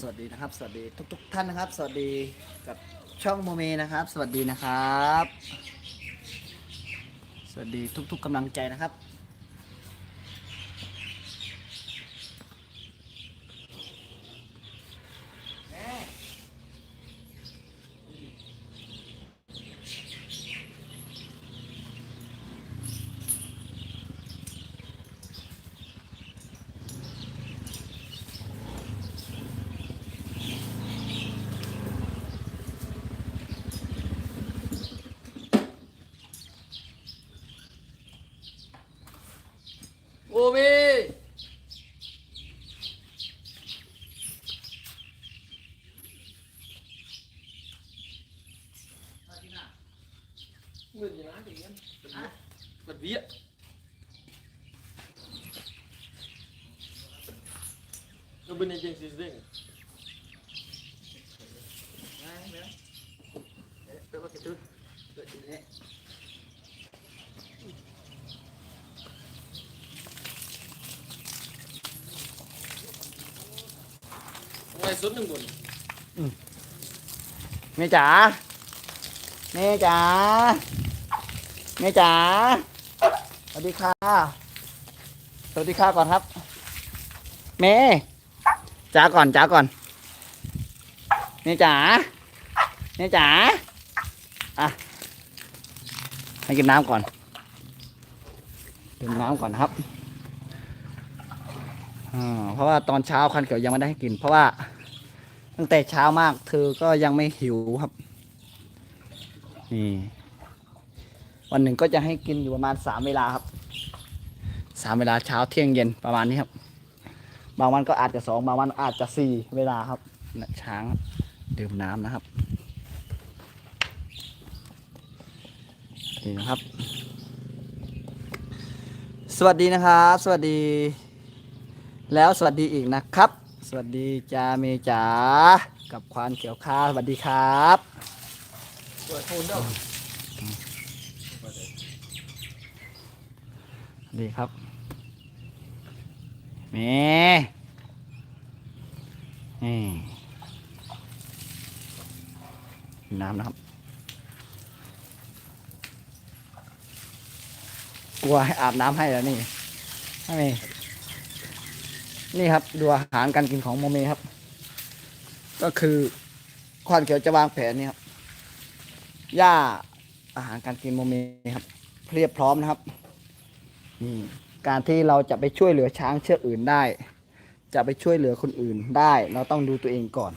สวัสดีนะครับ สวัสดีทุกๆท่านนะครับ สวัสดีกับช่องโมเมนะครับ สวัสดีนะครับ สวัสดีทุก ๆกำลังใจนะครับ โอเวเงินอย่างนั้นอย่างนั้นบัดเบี้ยก็เป็นในเจงซิ สุดหนึ่งบนแม่จ๋าแม่จ๋าแม่จ๋าสวัสดีค่ะ สวัสดีค่ะก่อนครับแม่จ๋าก่อนจ๋าก่อนแม่จ๋าแม่จ๋าอะให้กินน้ำก่อนดื่มน้ำก่อนครับอ่าเพราะว่าตอนเช้าคันเขียวยังไม่ได้ให้กิน เพราะว่า ตั้งแต่เช้ามาก เธอก็ยังไม่หิวครับ นี่วันหนึ่งก็จะให้กินอยู่ประมาณสามเวลาครับสามเวลาเช้าเที่ยงเย็นประมาณนี้ครับ บางวันก็อาจจะสองบางวันอาจจะสี่เวลาครับนะช้างดื่มน้ำนะครับนี่นะครับ สวัสดีนะครับ สวัสดี แล้วสวัสดีอีกนะครับ สวัสดีจาเมจ๋ากับควานเขียวข้าสวัสดีครับเปิดโทนเด้อสวัสดีครับแม่นี่น้ำนะครับ กลัวให้อาบน้ำให้แล้วนี่ให้เม นี่ครับดูอาหารการกินของโมเมครับ ก็คือควานเขียวจะวางแผนนี่ครับหญ้าอาหารการกินโมเมครับเพียบพร้อมนะครับนี่การที่เราจะไปช่วยเหลือช้างเชือกอื่นได้ จะไปช่วยเหลือคนอื่นได้ เราต้องดูตัวเองก่อน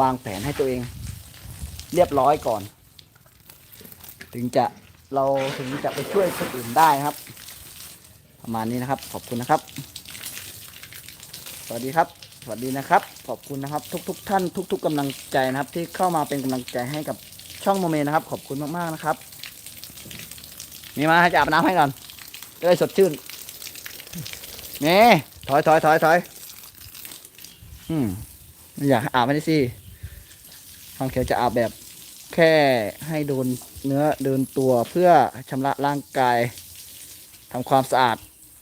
วางแผนให้ตัวเอง เรียบร้อยก่อน ถึงจะเราถึงจะไปช่วยคนอื่นได้ครับ ประมาณนี้นะครับ ขอบคุณนะครับ สวัสดีครับ สวัสดีนะครับ ขอบคุณนะครับ ทุกๆท่านทุก ๆกำลังใจนะครับ ที่เข้ามาเป็นกำลังใจให้กับช่องโมเมนะครับ ขอบคุณมากๆนะครับนี่มาให้จะอาบน้ำให้ก่อนจะได้สดชื่นนี่ถอยถอยถอยถอยอืมอยากให้อาบไม่ได้สิทางเขียวจะอาบแบบ แค่ให้โดนเนื้อเดินตัวเพื่อชำระร่างกายทำความสะอาด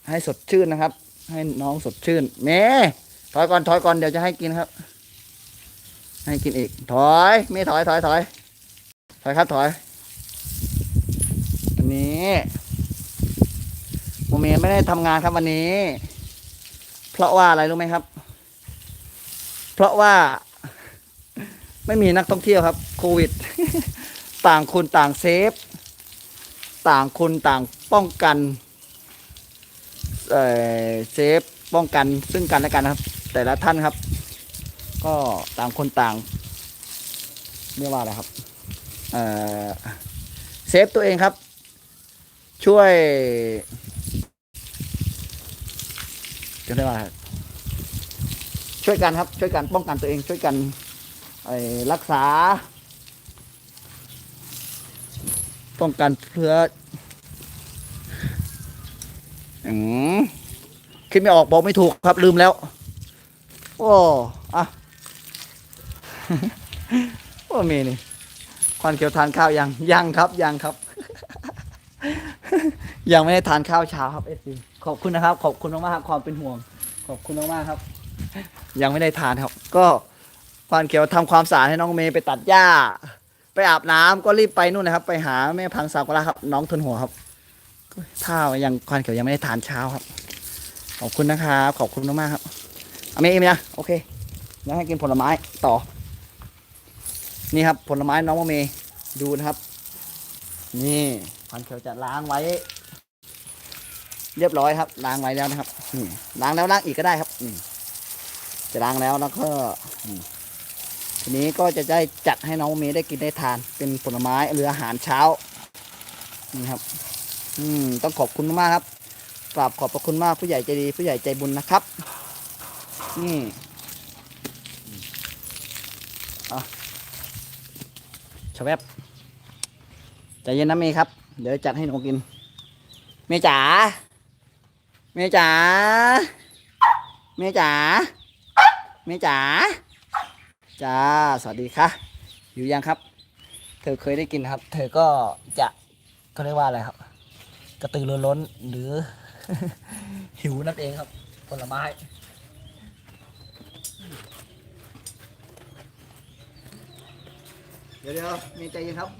ให้สดชื่นนะครับ ให้น้องสดชื่นเมถอยก่อนถอยก่อนเดี๋ยวจะให้กินครับ ให้กินอีก ถอยเมถอยถอยถอยถอยครับถอยอันนี้โมเมไม่ได้ทำงานครับวันนี้ เพราะว่าอะไรรู้ไหมครับ เพราะว่า ไม่มีนักท่องเที่ยวครับโควิด ต่างคนต่างเซฟ ต่างคนต่างป้องกัน เออเซฟป้องกันซึ่งกันและกันนะครับ แต่ละท่านครับ ก็ต่างคนต่างเรียกว่าอะไรครับเออเซฟตัวเองครับ ช่วยจะเรียกว่าช่วยกันครับ ช่วยกันป้องกันตัวเองช่วยกันรักษา ป้องกันเพื่อ อืมคิดไม่ออกบอกไม่ถูกครับลืมแล้ว โอ้อะโอ้เมนี่ควันเขียวทานข้าวยังยังครับยังครับ ยังไม่ได้ทานข้าวเช้าครับเอซีขอบคุณนะครับ ขอบคุณมากๆครับความเป็นห่วง ขอบคุณมากๆครับ ยังไม่ได้ทานครับ ก็ควานเขียวทำความสะอาดให้น้องเมย์ไปตัดหญ้า ไปอาบน้ำก็รีบไปนู่นนะครับ ไปหาแม่พังซากุระครับ น้องทุนหัวครับ ถ้าวยังควานเขียวยังไม่ได้ทานเช้าครับ ขอบคุณนะครับ ขอบคุณมากๆครับเอาเมย์เอ็มนะโอเคแล้วให้กินผลไม้ต่อ นี่ครับผลไม้น้องเมย์ดูนะครับ นี่ควานเขียวจะล้างไว้ เรียบร้อยครับ ล้างไว้แล้วนะครับนี่ล้างแล้วล้างอีกก็ได้ครับนี่จะล้างแล้วแล้วก็ทีนี้ก็จะได้จัดให้น้องเมย์ได้กินได้ทาน เป็นผลไม้หรืออาหารเช้านี่ครับ อืมต้องขอบคุณมากครับกราบขอบพระคุณมากผู้ใหญ่ใจดีผู้ใหญ่ใจบุญนะครับนี่อืมอาชแวบใจเย็นนะเมย์ครับ เดี๋ยวจัดให้หนูกิน เมย์จ๋า เมย์จ๋า เมย์จ๋า เมย์จ๋า จ้า สวัสดีค่ะอยู่ยังครับ เธอเคยได้กินครับ เธอก็จะเขาเรียกว่าอะไรครับ กระตือรือร้นหรือ หิวนั่นเองครับ ผลไม้เดี๋ยวเดี๋ยวเมย์ใจเย็นครับ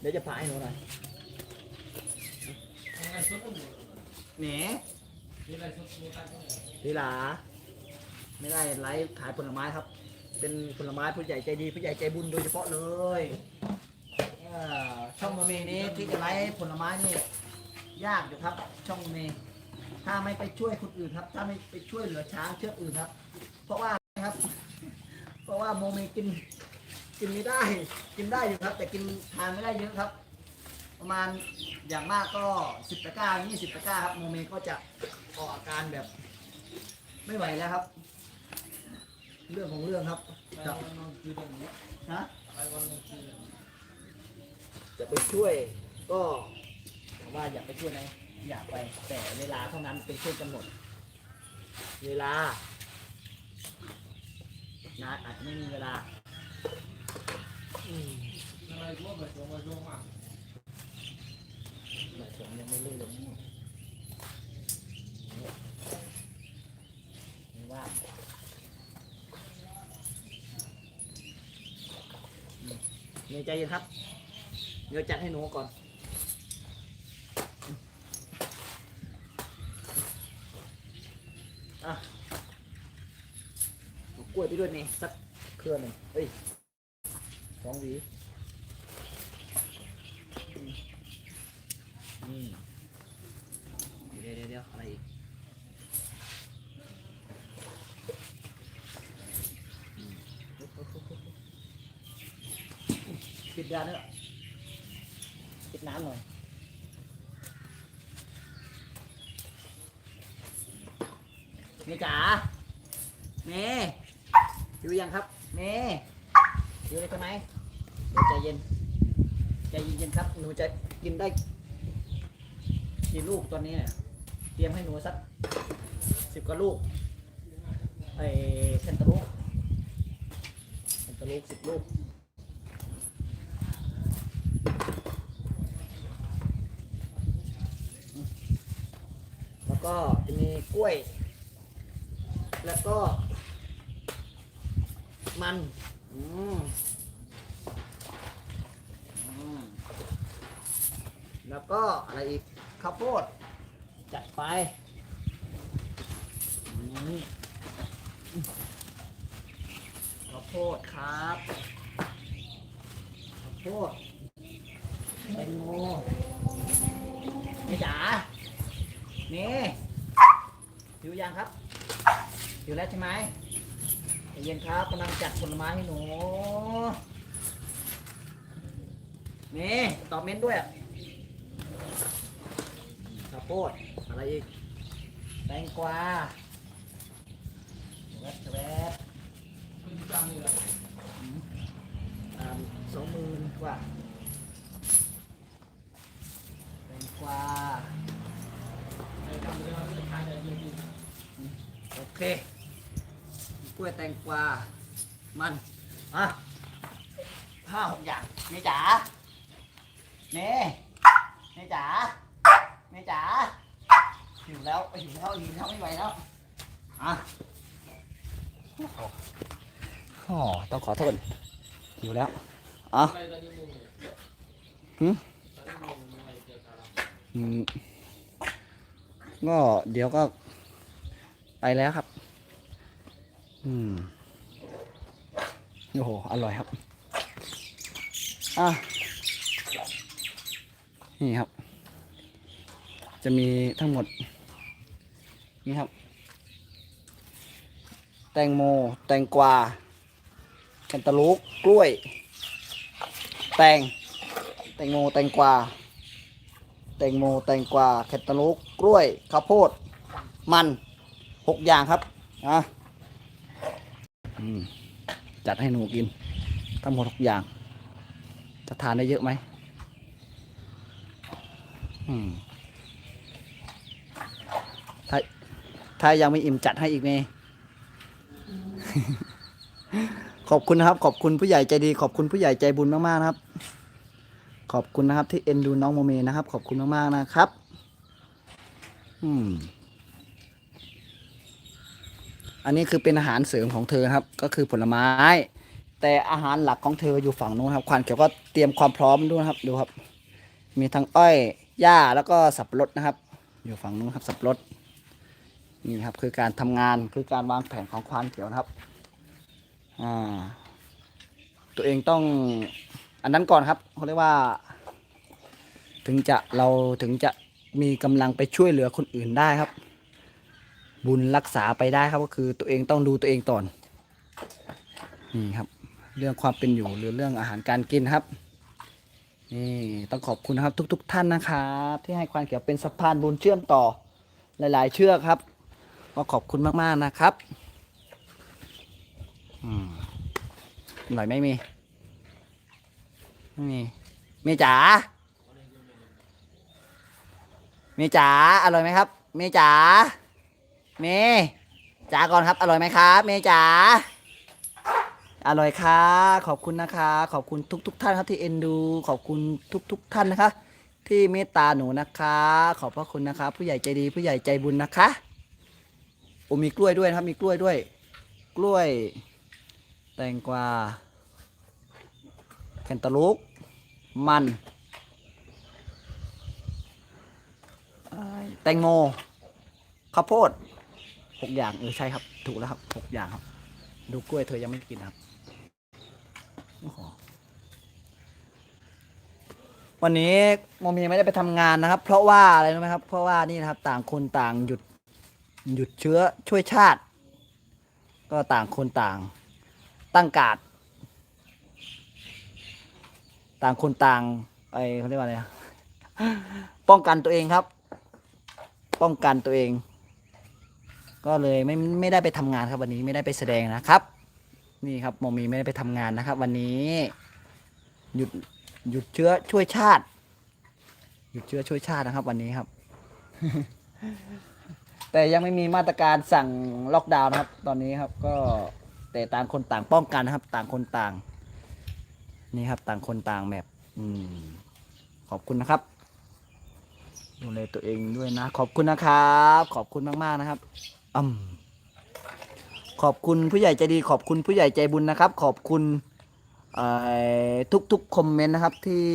เดี๋ยวจะพาให้หนูหน่อยแหนลีลาไม่ได้ไลฟ์ขายผลไม้ครับ เป็นผลไม้ผู้ใหญ่ใจดีผู้ใหญ่ใจบุญโดยเฉพาะเลยเอ่อช่องโมเมนี้ที่จะไลฟ์ผลไม้นี่ ยากอยู่ครับ ช่องโมเมถ้าไม่ไปช่วยคนอื่นครับ ถ้าไม่ไปช่วยเหลือช้างเชือกอื่นครับ เพราะว่าครับ เพราะว่าโมเมกิน กินไม่ได้ กินได้อยู่ครับ แต่กินทานไม่ได้เยอะครับ ประมาณอย่างมากก็สิบตะกร้ายี่สิบตะกร้าครับโมเมก็จะออกอาการแบบ ไม่ไหวแล้วครับ เรื่องของเรื่องครับจะฮะจะไปช่วยก็ถาม ว่าอยากไปช่วยไหมอยากไปแต่เวลาเท่านั้นเป็นเครื่องกำหนด เวลานะอาจจะไม่มีเวลาหลายผมยังไม่รู้เลยไม่ว่าอืมเนี่ยใจเย็นครับ เดี๋ยวจัดให้หนูก่อน อะเอากล้วยไปด้วยนี่สักเครือหนึ่งเอ้ยสองหวีอืมเดี๋ยวเดี๋ยวเดี๋ยวอะไรอีกปิดยาเนอะปิดน้ำหน่อย มจ๋าเมย์อยู่ยังครับเมย์อยู่เลยใช่ไหมเดี๋ยวใจเย็น ใจเย็นๆครับ หนูจะกินได้กี่ลูกตอนนี้เนี่ยเตรียมให้หนูสักสิบกว่าลูกไอ้เซนตาลูกเซนตาลูกสิบลูก แล้วก็จะมีกล้วย แล้วก็ มัน อืมอืม แล้วก็อะไรอีกข้าวโพดจัดไปข้าวโพดครับข้าวโพดแตงโมนี่จ๋านี่อยู่ยังครับอยู่แล้วใช่ไหมใจเย็นครับกำลังจัดผลไม้ให้หนูนี่ตอบเม้นด้วยอะ โพดอะไรอีก แตงกวาแวบแวบอ่าสองหมื่นกว่า แตงกวาโอเคกล้วยแตงกวา มันอะห้าหกอย่างเมจ๋าเมเมจ๋า จ๋าหิวแล้วหิวแล้วหิวแล้วไม่ไหวแล้วอะอ๋อต้องขอโทษอยู่แล้วอ๋ออะไรตอนนี้มึงเนี่ยหืมตอนนี้มึงอะไรเกี่ยวกับอะไรอืมก็เดี๋ยวก็ไปแล้วครับ อืมโอ้โห อร่อยครับ อะ นี่ครับ จะมีทั้งหมด นี่ครับ แตงโม แตงกวาแคนตาลูปกล้วย แตง แตงโม แตงกวา แตงโม แตงกวาแคนตาลูปกล้วย ข้าวโพด มันหกอย่างครับอะจัดให้หนูกิน ทั้งหมดหกอย่าง จะทานได้เยอะไหม อืมถ้า ถ้ายังไม่อิ่มจัดให้อีกเมขอบคุณนะครับ ขอบคุณผู้ใหญ่ใจดี ขอบคุณผู้ใหญ่ใจบุญมากๆนะครับ ขอบคุณนะครับ ที่เอ็นดูน้องโมเมนะครับ ขอบคุณมากๆนะครับ อืม อันนี้คือเป็นอาหารเสริมของเธอครับ ก็คือผลไม้ แต่อาหารหลักของเธออยู่ฝั่งนู้นครับ ควานเขียวก็เตรียมความพร้อมด้วยครับ ดูครับ มีทั้งอ้อยหญ้าแล้วก็สับปะรดนะครับ อยู่ฝั่งนู้นครับสับปะรด นี่ครับคือการทำงานคือการวางแผนของควานเขียวนะครับอ่าตัวเองต้องอันนั้นก่อนครับเขาเรียกว่า ถึงจะเราถึงจะมีกำลังไปช่วยเหลือคนอื่นได้ครับ บุญรักษาไปได้ครับก็คือตัวเองต้องดูตัวเองก่อนนี่ครับ เรื่องความเป็นอยู่หรือเรื่องอาหารการกินครับนี่ต้องขอบคุณนะครับทุก ๆ ท่านนะครับ ที่ให้ความเขียวเป็นสะพานบุญเชื่อมต่อหลาย ๆ เชือกครับ ก็ขอบคุณมาก ๆ นะครับอืมอร่อยไหมมี ไม่มีเมจ๋าเมจ๋าอร่อยไหมครับ เมจ๋าเมจ๋าก่อนครับ อร่อยไหมครับ เมจ๋าอร่อยค่ะขอบคุณนะคะ ขอบคุณทุกทุกๆท่านครับที่เอ็นดู ขอบคุณทุกทุกท่านนะคะ ที่เมตตาหนูนะคะ ขอบพระคุณนะคะ ผู้ใหญ่ใจดีผู้ใหญ่ใจบุญนะคะ โอ้มีกล้วยด้วยนะครับ มีกล้วยด้วย กล้วย แตงกวาแคนตาลูปมันแตงโมข้าวโพดหกอย่างเออใช่ครับ ถูกแล้วครับหกอย่างครับ ดูกล้วยเธอยังไม่กินครับวันนี้โมมีไม่ได้ไปทำงานนะครับ เพราะว่าอะไรรู้ไหมครับ เพราะว่านี่นะครับ ต่างคนต่างหยุด หยุดเชื้อช่วยชาติ ก็ต่างคนต่าง ตั้งการดต่างคนต่างไอเขาเรียกว่าอะไรนะป้องกันตัวเองครับ ป้องกันตัวเอง ก็เลยไม่ไม่ได้ไปทำงานครับ วันนี้ไม่ได้ไปแสดงนะครับ นี่ครับโมมีไม่ได้ไปทำงานนะครับ วันนี้หยุดหยุดเชื้อช่วยชาติ หยุดเชื้อช่วยชาตินะครับ วันนี้ครับ แต่ยังไม่มีมาตรการสั่งล็อกดาวน์นะครับ ตอนนี้ครับก็แต่ต่างคนต่างป้องกันนะครับ ต่างคนต่าง นี่ครับ ต่างคนต่างแบบอืมขอบคุณนะครับดูแลตัวเองด้วยนะ ขอบคุณนะครับ ขอบคุณมากๆนะครับอืมขอบคุณผู้ใหญ่ใจดี ขอบคุณผู้ใหญ่ใจบุญนะครับ ขอบคุณทุกทุกๆคอมเมนต์นะครับที่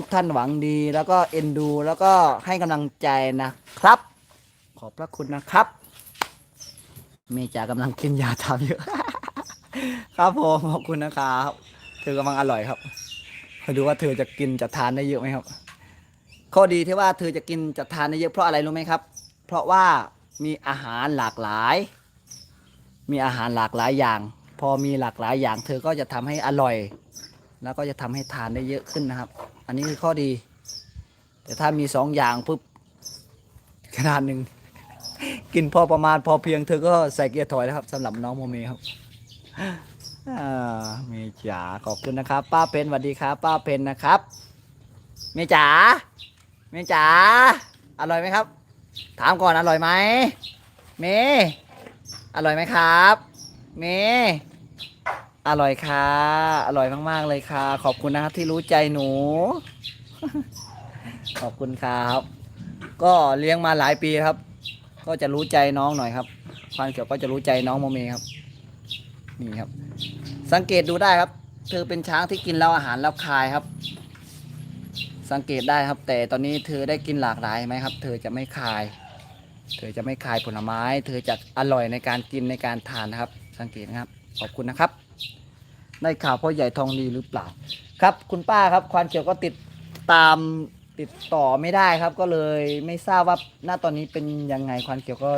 ทุกๆท่านหวังดี แล้วก็เอ็นดู แล้วก็ให้กำลังใจนะครับ อบพระคุณนะครับ เมจ่ากำลังกินยาทำอยู่ ครับผมขอบคุณนะครับ เธอกำลังอร่อยครับคอยดูว่าเธอจะกินจะทานได้เยอะไหมครับ ข้อดีที่ว่าเธอจะกินจะทานได้เยอะเพราะอะไรรู้ไหมครับ เพราะว่ามีอาหารหลากหลาย มีอาหารหลากหลายอย่าง พอมีหลากหลายอย่าง เธอก็จะทำให้อร่อย แล้วก็จะทำให้ทานได้เยอะขึ้นนะครับ อันนี้คือข้อดี แต่ถ้ามีสองอย่างปุ๊บขนาดหนึ่ง กินพอประมาณพอเพียงเธอก็ใส่เกียร์ถอยแล้วครับสำหรับน้องโมเมครับเมจ๋าขอบคุณนะครับ ป้าเพนสวัสดีครับ ป้าเพนนะครับ เมจ๋าเมจ๋าอร่อยไหมครับ ถามก่อนอร่อยไหมเมอร่อยไหมครับ เมอร่อยค่ะ อร่อยมากๆเลยค่ะ ขอบคุณนะครับที่รู้ใจหนู ขอบคุณครับ ก็เลี้ยงมาหลายปีครับ ก็จะรู้ใจน้องหน่อยครับควานเขียวก็จะรู้ใจน้องโมเมครับนี่ครับ สังเกตดูได้ครับ เธอเป็นช้างที่กินแล้วอาหารแล้วคายครับ สังเกตได้ครับ แต่ตอนนี้เธอได้กินหลากหลายไหมครับ เธอจะไม่คาย เธอจะไม่คายผลไม้ เธอจะอร่อยในการกินในการทานนะครับ สังเกตนะครับขอบคุณนะครับได้ข่าวพ่อใหญ่ทองดีหรือเปล่า ครับ คุณป้าครับควานเขียวก็ติดตาม ติดต่อไม่ได้ครับก็เลยไม่ทราบว่าณตอนนี้เป็นยังไงควานเขียวก็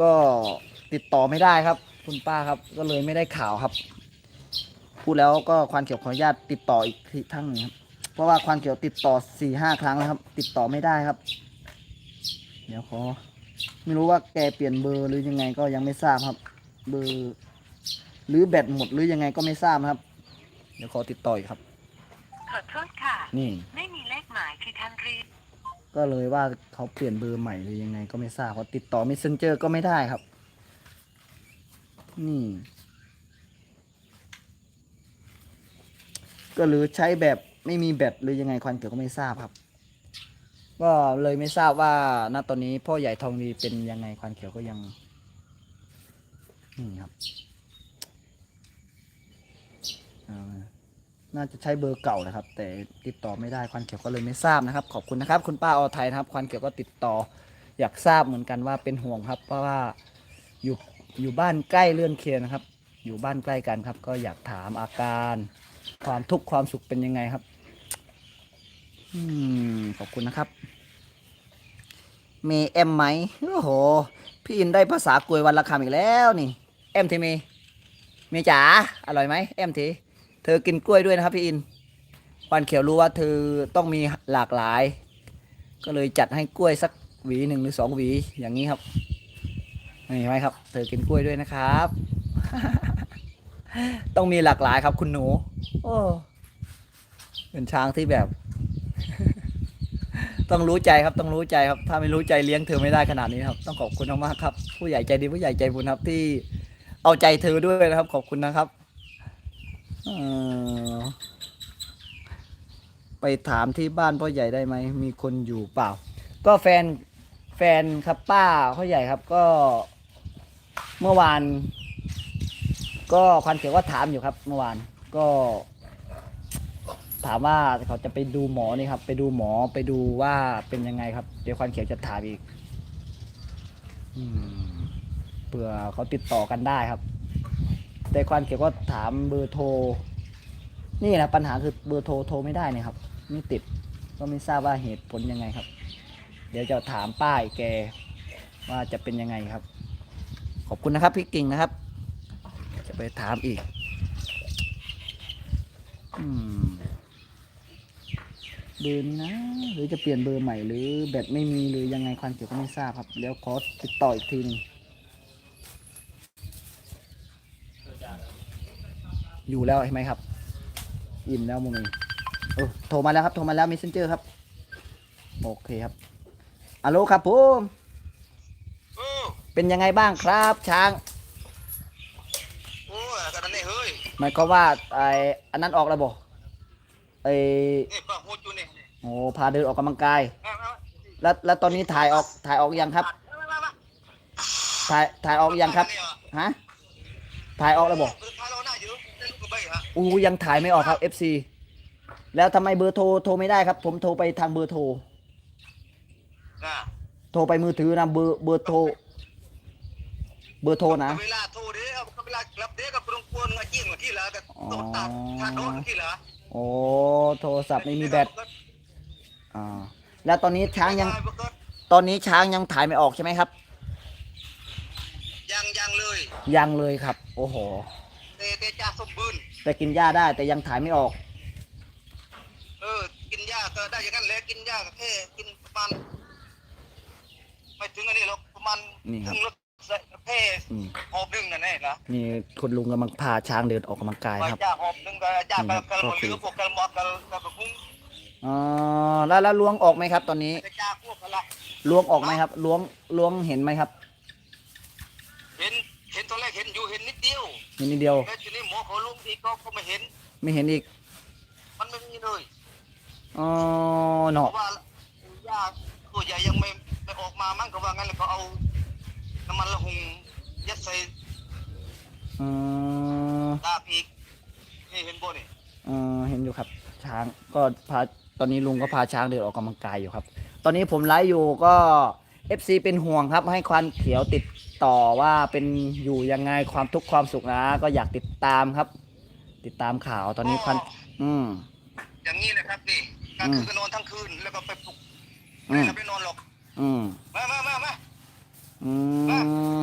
ก็ติดต่อไม่ได้ครับ คุณป้าครับ ก็เลยไม่ได้ข่าวครับ พูดแล้วก็ควานเขียวขออนุญาตติดต่ออีกทีทั้งนึงครับ เพราะว่าควานเขียวติดต่อสี่ห้าครั้งแล้วครับ ติดต่อไม่ได้ครับ เดี๋ยวขอ ไม่รู้ว่าแกเปลี่ยนเบอร์หรือยังไงก็ยังไม่ทราบครับ เบอร์ หรือแบตหมดหรือยังไงก็ไม่ทราบครับ เดี๋ยวขอติดต่ออีกครับ ขอโทษค่ะ นี่ ไม่มีเลขหมายที่ท่านเรียกก็เลยว่าเขาเปลี่ยนเบอร์ใหม่หรือยังไงก็ไม่ทราบเพราะติดต่อ messenger ก็ไม่ได้ครับ นี่ ก็หรือใช้แบบไม่มีแบตหรือยังไงควันเกี่ยวก็ไม่ทราบครับ ก็เลยไม่ทราบว่าณตอนนี้พ่อใหญ่ทองดีเป็นยังไงควันเขียวก็ยังนี่ครับอ่า น่าจะใช้เบอร์เก่านะครับ แต่ติดต่อไม่ได้ควันเขียวก็เลยไม่ทราบนะครับ ขอบคุณนะครับคุณป้าอไทยนะครับ ควันเขียวก็ติดต่ออยากทราบเหมือนกันว่าเป็นห่วงครับ เพราะว่าอยู่อยู่บ้านใกล้เลื่อนเคียงนะครับ อยู่บ้านใกล้กันครับ ก็อยากถามอาการ ความทุกข์ความสุขเป็นยังไงครับอืมขอบคุณนะครับ มีเอ็มไหมโอ้โห พี่อินได้ภาษากวยวันละคำอีกแล้วนี่เอ็มทีมีเมจ๋าอร่อยไหมเอ็มที อกินกล้วยด้วยนะครับพี่อินวันเขียวรู้ว่าเธอต้องมีหลากหลาย ก็เลยจัดให้กล้วยสักหวีหนึ่งหรือสองหวีอย่างนี้ครับนี่ไหมครับ เธอกินกล้วยด้วยนะครับ ต้องมีหลากหลายครับ คุณหนู โอ้เป็นช้างที่แบบ ต้องรู้ใจครับต้องรู้ใจครับ ถ้าไม่รู้ใจเลี้ยงเธอไม่ได้ขนาดนี้ครับ ต้องขอบคุณมากๆครับ ผู้ใหญ่ใจดีผู้ใหญ่ใจบุญครับที่เอาใจเธอด้วยนะครับ ขอบคุณนะครับ ไปถามที่บ้านพ่อใหญ่ได้ไหม มีคนอยู่เปล่า ก็แฟนแฟนครับป้าพ่อใหญ่ครับก็ เมื่อวาน ก็ควันเขียวก็ถามอยู่ครับ เมื่อวานก็ ถามว่าเขาจะไปดูหมอนี่ครับ ไปดูหมอไปดูว่าเป็นยังไงครับ เดี๋ยวควันเขียวจะถามอีกอเผื่อเขาติดต่อกันได้ครับ แต่ควันเขียวก็ถามเบอร์โทร นี่นะปัญหาคือเบอร์โทรโทรไม่ได้เนี่ยครับไม่ติดก็ไม่ทราบว่าเหตุผลยังไงครับ เดี๋ยวจะถามป้ายแกว่าจะเป็นยังไงครับ ขอบคุณนะครับพี่กิ่งนะครับ จะไปถามอีกอืมเบอร์นี้นะ หรือจะเปลี่ยนเบอร์ใหม่หรือแบตไม่มีหรือยังไงความเกี่ยวก็ไม่ทราบครับเดี๋ยวขอติดต่ออีกทีหนึง อยู่แล้วใช่ไหมครับ อิ่มแล้วมุมนี้เออโทรมาแล้วครับ โทรมาแล้ว messenger ครับ โอเคครับอัลโหลครับผมโอ้เป็นยังไงบ้างครับ ช้างโอ้ยกันนั่นนี่เฮ้ยหมายความว่าไออันนั้นออกแล้วบ่ไอนี่ป้าพูดอยู่นี่โอ้พาเดินออกกำลังกายมามาแล้วแล้วตอนนี้ถ่ายออกถ่ายออกยังครับมามามาถ่ายถ่ายออกยังครับ ฮะ ถ่ายออกแล้วบ่ อู้ยังถ่ายไม่ออกครับ FC แล้วทำไมเบอร์โทรโทรไม่ได้ครับ ผมโทรไปทางเบอร์โทรน่ะโทรไปมือถือนะเบอร์เบอร์โทร เบอร์โทรนะ เวลาโทรเด้อเวลากลับเด้อกับตรงกวนงาจิ้งมาที่ละแต่ต้องตัดถ้าโดนที่ละโอ้โทรศัพท์ไม่มีแบตอ่าแล้วตอนนี้ช้างยัง ตอนนี้ช้างยังถ่ายไม่ออกใช่ไหมครับ ยังยังเลยยังเลยครับ โอ้โห เตเตจ่าสมบูรณ์ แต่กินหญ้าได้แต่ยังถ่ายไม่ออก เออ กินยาก็ได้อย่างนั้นแหละกินยาก็แค่กินประมาณไม่ถึงอันนี้หรอกประมาณนี่ครับ ถึงรถแค่อืมหอบหนึ่งนั่นแหละนะนี่คุณลุงกำลังพาช้างเดินออกกำลังกายไปครับจ้าหอบหนึ่งก็จ้านี่กัครับนกันหมดก็คือหรือพวกกันหมดกันกันกับพุ้งอ๋อแล้วแล้วล้วงออกไหมครับ ตอนนี้ไปจ้าพวกกันละ ล้วงออกไหมครับ ล้วงล้วงเห็นไหมครับ เห็นเห็นตอนแรกเห็น อยู่เห็นนิดเดียวมีนิดเดียว แล้วทีนี้หมอเขาลุงทีก็ก็ไม่เห็น ไม่เห็นอีก มันไม่มีเลยอ๋อเพเนาะราะว่าญาติตัวใหญ่ยังไม่ไม่ออกมามั้งก็ว่างั้นเลยเขาเอาน้ำมันละหุงยัดใส่อืมลากอีกนี่เห็นบ่นี่เออเห็นอยู่ครับ ช้างก็พาตอนนี้ลุงก็พาช้างเดินออกกำลังกายอยู่ครับ ตอนนี้ผมไลฟ์อยู่ก็ FC เป็นห่วงครับ ให้ควันเขียวติดต่อว่าเป็นอยู่ยังไงความทุกข์ความสุขนะ ก็อยากติดตามครับ ติดตามข่าวตอนนี้ควันอืม อย่างนี้นะครับนี่กลางอืมคืนก็นอนทั้งคืนแล้วก็ไปปลุกอืไม่มได้ไปนอนหรอกอืมมามามามาอืม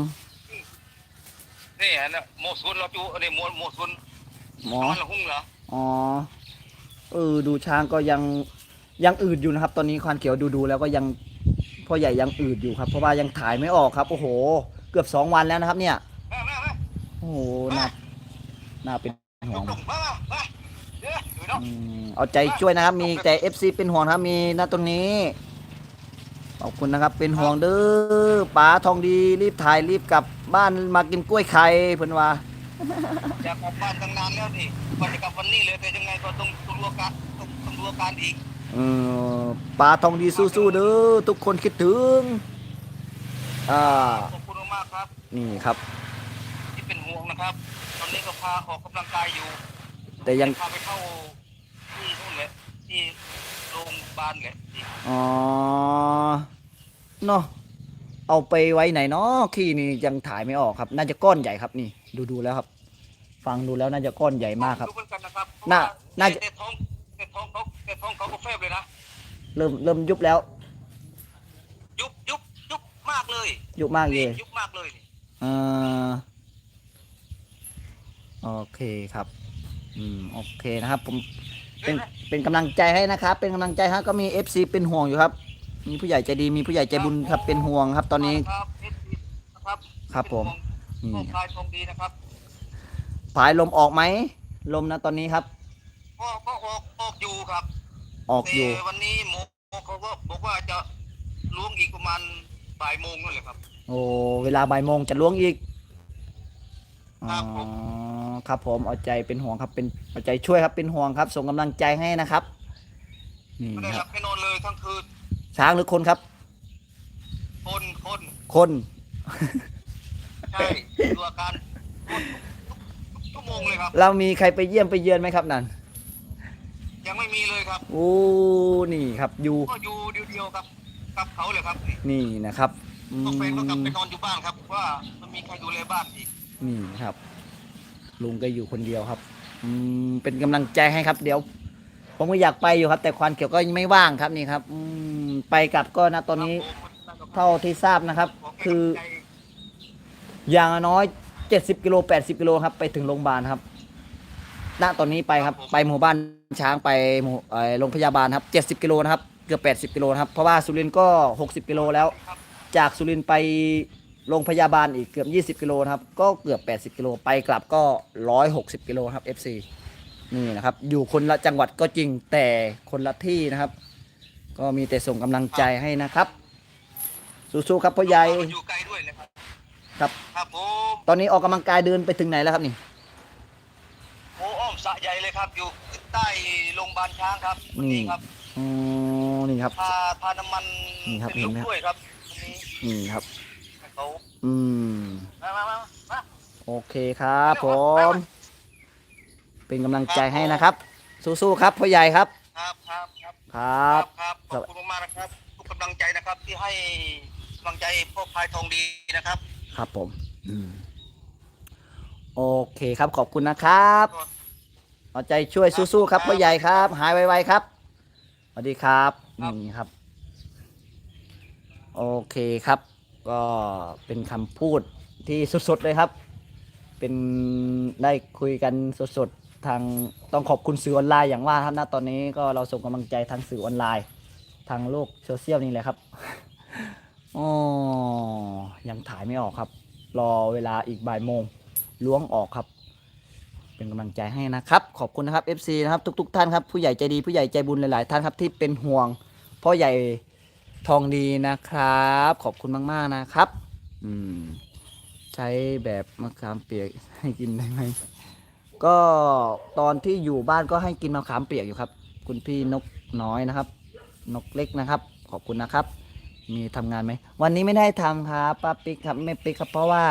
นี่ฮะนะโมซุนเราจูอันนี้โมโมซุนหมอ มันละหุ่งเหรออ๋อเออดูช้างก็ยังยังอืดอยู่นะครับ ตอนนี้ควันเขียวดูดูๆแล้วก็ยัง พ่อใหญ่ยังอืดอยู่ครับ เพราะว่ายังถ่ายไม่ออกครับ โอ้โห เกือบสองวันแล้วนะครับเนี่ย โอ้โหน่าน่าเป็นห่วงเอืมเอาใจช่วยนะครับ มีใจ FC เป็นห่วงครับ มีนะตรงนี้ ขอบคุณนะครับ เป็นห่วงเด้อป๋าทองดีรีบถ่ายรีบกลับบ้านมากินกล้วยไข่เพิ่นว่า อยากกลับบ้านตั้งนานแล้วนี่ว่าจะกลับวันนี้เลยแต่ยังไงก็ต้องต้องการต้องต้องดูอาการอีก เออป๋าทองดีสู้ๆเด้อทุกคนคิดถึง อ่า ขอบคุณมากๆครับ นี่ครับ ที่เป็นห่วงนะครับ ตอนนี้ก็พาออกกำลังกายอยู่ แต่ยังพาไปเข้าที่นู่นแหละที่โรงพยาบาลแหละที่อ๋อเนาะเอาไปไว้ไหนเนาะขี้นี่ยังถ่ายไม่ออกครับ น่าจะก้อนใหญ่ครับนี่ ดูดูแล้วครับ ฟังดูแล้วน่าจะก้อนใหญ่มากครับดูเหมือนกันนะครับน่าน่าจะแต่ท้องแต่ท้องเขา แต่ท้องเขาก็แฟบเลยนะเริ่มเริ่มยุบแล้ว ยุบยุบยุบมากเลย ยุบมากเลนี่ยยุบมากเลยนี่เอ่อโอเคครับ อืมโอเคนะครับ ผมเป็นเป็นกำลังใจให้นะครับ เป็นกำลังใจให้ก็มี FC เป็นห่วงอยู่ครับ มีผู้ใหญ่ใจดีมีผู้ใหญ่ใจบุญครับเป็นห่วงครับ ตอนนี้ครับ FP นะครับครับผมเป็นห่วงนี่โชคลายทองดีนะครับผายลมออกไหมลมนะตอนนี้ครับก็ก็ออกออกอยู่ครับ ออกอยู่ แต่วันนี้หมอเขาก็บอกว่าจะล้วงอีกประมาณบ่ายโมงนั่นแหละครับ โอ้เวลาบ่ายโมงจะล้วงอีกครับผมอ๋อครับผมเอาใจเป็นห่วงครับเป็นเอาใจช่วยครับเป็นห่วงครับ ส่งกำลังใจให้นะครับนี่ไม่ได้คหรัลับบไม่นอนเลยทั้งคืนช้างหรือคนครับ คนคนคนใช่ดูอาการคนทุกทุกชั่วโมงเลยครับ เรามีใครไปเยี่ยมไปเยือนไหมครับนั่น ยังไม่มีเลยครับ โอ้นี่ครับอยู่ก็อยู่เดียวๆกับกับเขาเลยครับนี่นี่นะครับอืพวกแฟนก็กลับไปมนอนอยู่บ้านครับว่ามันมีใครดูแลบ้านอีกนี่ครับ ลุงก็อยู่คนเดียวครับอืมเป็นกำลังใจให้ครับ เดี๋ยว ผมก็อยากไปอยู่ครับ แต่ควันเขียวก็ไม่ว่างครับนี่ครับอืมไปกลับก็นะตอนนี้เท่าที่ทราบนะครับคืออย่างน้อย 70กิโล80กิโลครับ ไปถึงโรงพยาบาลครับ ณตอนนี้ไปครับ ไปหมู่บ้านช้างไปหมู่เอ่อโรงพยาบาลครับ 70 กิโลนะครับ เกือบ80 กิโลนะครับ เพราะว่าสุรินทร์ก็ 60 กิโลแล้ว จากสุรินทร์ไปโรงพยาบาลอีกเกือบ 20 กิโลนะครับ ก็เกือบ 80 กิโล ไปกลับก็ 160 กิโลครับ FC นี่นะครับ อยู่คนละจังหวัดก็จริงแต่คนละที่นะครับ ก็มีแต่ส่งกำลังใจให้นะครับ สู้ๆครับพ่อใหญ่อยู่ไกลด้วยนะครับ ครับ ครับผม ตอนนี้ออกกำลังกายเดินไปถึงไหนแล้วครับนี่โอ้อ้อม สะใหญ่เลยครับ อยู่ใต้โรงพยาบาลช้างครับวันนี่นี้ครับอ๋อนี่ครับทาทาน้ำมันนี่ครับเป็นลูกเห็นไหมกล้วยครับวันนี้นี่ครับ ให้เขาอืม มามามามาโอเคครับผม เป็นกำลังใจให้นะครับ สู้ๆครับพ่อใหญ่ครับ ครับครับครับ ครับ ครับขอบคุณมากๆนะครับ ทุกกำลังใจนะครับที่ให้กำลังใจพ่อพายทองดีนะครับ ครับผม อืม โอเคครับขอบคุณนะครับ เอาใจช่วยสู้ๆครับพ่อใหญ่ครับ หายไวๆครับสวัสดีครับครับนี่ครับ โอเคครับ ก็เป็นคำพูดที่สดๆเลยครับ เป็นได้คุยกันสดๆทางต้องขอบคุณสื่อออนไลน์อย่างว่าครับณตอนนี้ก็เราส่งกำลังใจทางสื่อออนไลน์ ทางโลกโซเชียลนี่แหละครับอ๋อยังถ่ายไม่ออกครับ รอเวลาอีกบ่ายโมงล้วงออกครับ เป็นกำลังใจให้นะครับ ขอบคุณนะครับ FC นะครับทุก ๆ ท่านครับ ผู้ใหญ่ใจดีผู้ใหญ่ใจบุญหลาย ๆ ท่านครับที่เป็นห่วงพ่อใหญ่ทองดีนะครับ ขอบคุณมาก ๆ นะครับ อืม ใช้แบบมะขามเปียกให้กินได้ไหมก็ตอนที่อยู่บ้านก็ให้กินมะขามเปียกอยู่ครับ คุณพี่นกน้อยนะครับ นกเล็กนะครับ ขอบคุณนะครับ มีทำงานไหมวันนี้ไม่ได้ทำครับป้าปิ๊กครับไม่ปิ๊กครับ เพราะว่า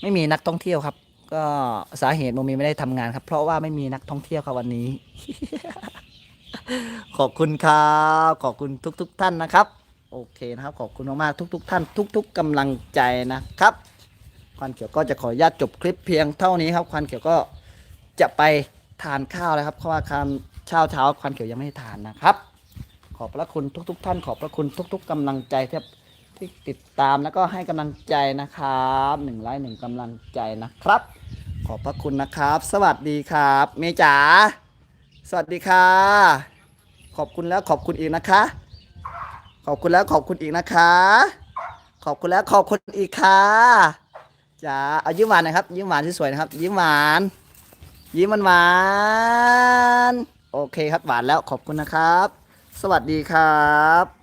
ไม่มีนักท่องเที่ยวครับ ก็สาเหตุโมมีไม่ได้ทำงานครับ เพราะว่าไม่มีนักท่องเที่ยวครับวันนี้ ขอบคุณครับขอบคุณทุกๆท่านนะครับ โอเคนะครับ ขอบคุณมากๆทุก ๆ ท่าน ทุก ๆกำลังใจนะครับควันเขียวก็จะขออนุญาตจบคลิปเพียงเท่านี้ครับควันเขียวก็จะไปทานข้าวแล้วครับเพราะว่าคานเช้าเช้าควันเขียวยังไม่ได้ทานนะครับ ขอบพระคุณทุก ๆ ท่าน ขอบพระคุณทุก ๆกำลังใจที่ ที่ติดตามแล้วก็ให้กำลังใจนะครับหนึ่งไลค์หนึ่งกำลังใจนะครับ ขอบพระคุณนะครับ สวัสดีครับ เมจ๋าสวัสดีค่ะ ขอบคุณแล้วขอบคุณอีกนะคะ ขอบคุณแล้วขอบคุณอีกนะคะ ขอบคุณแล้วขอบคุณอีกค่ะจ้าเอายิ้มหวานนะครับ ยิ้มหวานที่สวยนะครับ ยิ้มหวาน ยิ้มมันหวานโอเคครับหวานแล้วขอบคุณนะครับ สวัสดีครับ